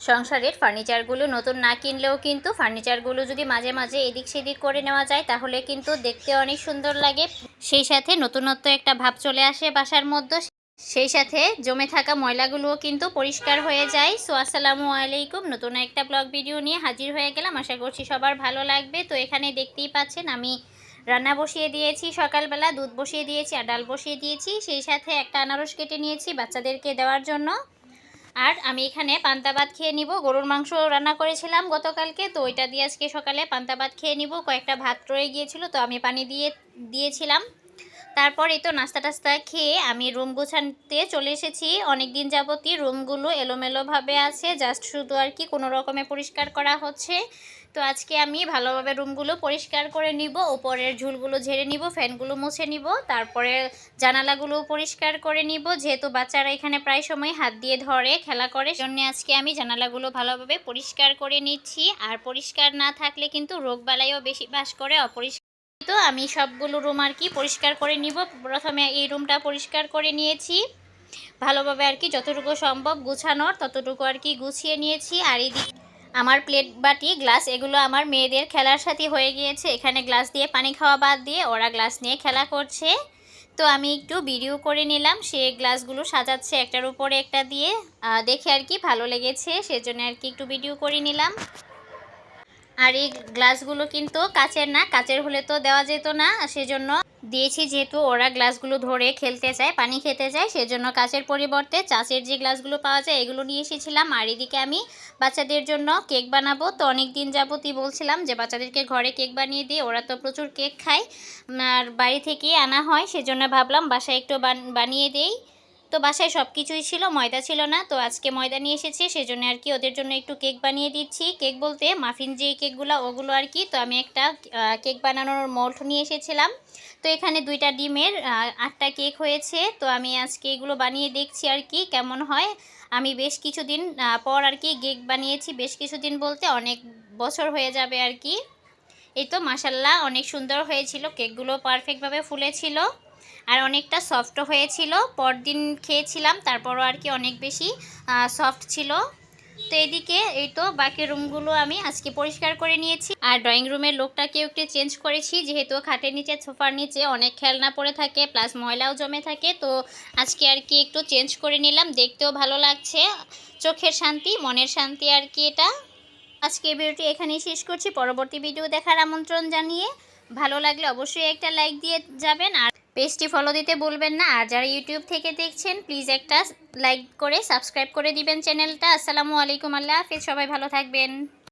সংসারের ফার্নিচারগুলো নতুন না কিনলেও কিন্তু ফার্নিচারগুলো যদি মাঝে মাঝে এদিক সেদিক করে নেওয়া যায়, তাহলে কিন্তু দেখতে অনেক সুন্দর লাগে। সেই সাথে নতুনত্ব একটা ভাব চলে আসে বাসার মধ্যে। সেই সাথে জমে থাকা ময়লাগুলোও কিন্তু পরিষ্কার হয়ে যায়। সো, আসসালামু আলাইকুম। নতুন একটা ব্লগ ভিডিও নিয়ে হাজির হয়ে গেলাম। আশা করছি সবার ভালো লাগবে। তো, এখানে দেখতেই পাচ্ছেন, আমি রান্না বসিয়ে দিয়েছি সকালবেলা, দুধ বসিয়ে দিয়েছি আর ডাল বসিয়ে দিয়েছি। সেই সাথে একটা আনারস কেটে নিয়েছি বাচ্চাদেরকে দেওয়ার জন্য। আর আমি এখানে পান্তা ভাত খেয়ে নিব। গরুর মাংস রান্না করেছিলাম গতকালকে, তো ওইটা দিয়ে আজকে সকালে পান্তা ভাত খেয়ে নিব। কয়েকটা ভাত রয়ে গিয়েছিল, তো আমি পানি দিয়ে দিয়েছিলাম। তারপর তো নাস্তা টাস্তা খেয়ে আমি রুম গোছানতে চলে এসেছি। অনেক দিন যাবতই রুমগুলো এলোমেলোভাবে আছে জাস্ট শুধু আর কি কোনো রকমে পরিষ্কার করা হচ্ছে। তো আজকে আমি ভালোভাবে রুমগুলো পরিষ্কার করে নিব ওপরের ঝুলগুলো ঝেড়ে নিব, ফ্যানগুলো মুছে নিব, তারপরে জানালাগুলো পরিষ্কার করে নিব। যেহেতু বাচ্চারা এখানে প্রায় সময় হাত দিয়ে ধরে, খেলা করে জন্য আজকে আমি জানালাগুলো ভালোভাবে পরিষ্কার করে নিচ্ছি। আর পরিষ্কার না থাকলে কিন্তু রোগবালাইও বেশি বাস করে, অপরিষ্কার তো আমি সবগুলো রুম আর কি পরিষ্কার করে নিব। প্রথমে এই রুমটা পরিষ্কার করে নিয়েছি। ভালোভাবে আর কি যতটুকু সম্ভব গুছানোর ততটুকু আর কি গুছিয়ে নিয়েছি। আর এইদিকে আমার প্লেট বাটি গ্লাস এগুলো আমার মেয়েদের খেলার সাথে হয়ে গিয়েছে। এখানে গ্লাস দিয়ে পানি খাওয়া বাদ দিয়ে ওরা গ্লাস নিয়ে খেলা করছে। তো আমি একটু ভিডিও করে নিলাম। সে গ্লাসগুলো সাজাচ্ছে একটার উপরে একটা দিয়ে। দেখে আর কি ভালো লেগেছে। সেজন্য আর কি একটু ভিডিও করে নিলাম। আর এই গ্লাসগুলো কিন্তু কাচের না, কাচের হলে তো দেওয়া যেত না, সেজন্য দিয়েছি যেহেতু ওরা গ্লাসগুলো ধরে খেলতে চায়, পানি খেতে চায়, সেজন্য কাচের পরিবর্তে চাচের যে গ্লাসগুলো পাওয়া যায় এগুলো নিয়ে এসেছিলাম। আর এদিকে আমি বাচ্চাদের জন্য কেক বানাবো। তো অনেক দিন যাবতই বলছিলাম যে বাচ্চাদেরকে ঘরে কেক বানিয়ে দিই ওরা তো প্রচুর কেক খায়। আর বাড়ি থেকেই আনা হয়, সেজন্য ভাবলাম বাসায় একটু বান- বানিয়ে দেই। তো বাসায় সব কিছুই ছিল, ময়দা ছিল না। তো আজকে ময়দা নিয়ে এসেছি, সেজন্য আর কি ওদের জন্য একটু কেক বানিয়ে দিচ্ছি। কেক বলতে মাফিন যে কেকগুলো, ওগুলো আর কি। তো আমি একটা কেক বানানোর মোল্ড নিয়ে এসেছিলাম। তো এখানে দুইটা ডিমের আটটা কেক হয়েছে। তো আমি আজকে এগুলো বানিয়ে দেখছি আর কি, কেমন হয়। আমি বেশ কিছুদিন পর আর কি কেক বানিয়েছি। বেশ কিছুদিন বলতে অনেক বছর হয়ে যাবে আর কি। এই তো মাসাল্লাহ অনেক সুন্দর হয়েছিল। কেকগুলো পারফেক্টভাবে ফুলেছিল। আর অনেকটা সফটও হয়েছিল। পরদিন খেয়েছিলাম, তারপরও আর কি অনেক বেশি সফট ছিল। তো এদিকে এই তো বাকি রুমগুলো আমি আজকে পরিষ্কার করে নিয়েছি। আর ড্রয়িং রুমের লোকটাকেও একটু চেঞ্জ করেছি, যেহেতু খাটের নিচে, সোফার নিচে অনেক খেলনা পড়ে থাকে প্লাস ময়লাও জমে থাকে। তো আজকে আর কি একটু চেঞ্জ করে নিলাম, দেখতেও ভালো লাগছে। চোখের শান্তি, মনের শান্তি আর কি এটা। আজকে ভিডিওটি এখানেই শেষ করছি। পরবর্তী ভিডিও দেখার আমন্ত্রণ জানিয়ে ভালো লাগলে অবশ্যই একটা লাইক দিয়ে যাবেন। আর পেজটি ফলো দিতে বলবেন না। আর যারা ইউটিউব থেকে দেখছেন প্লিজ একটা লাইক করে সাবস্ক্রাইব করে দিবেন চ্যানেলটা। আসসালামু আলাইকুম, আল্লাহ হাফিজ। সবাই ভালো থাকবেন।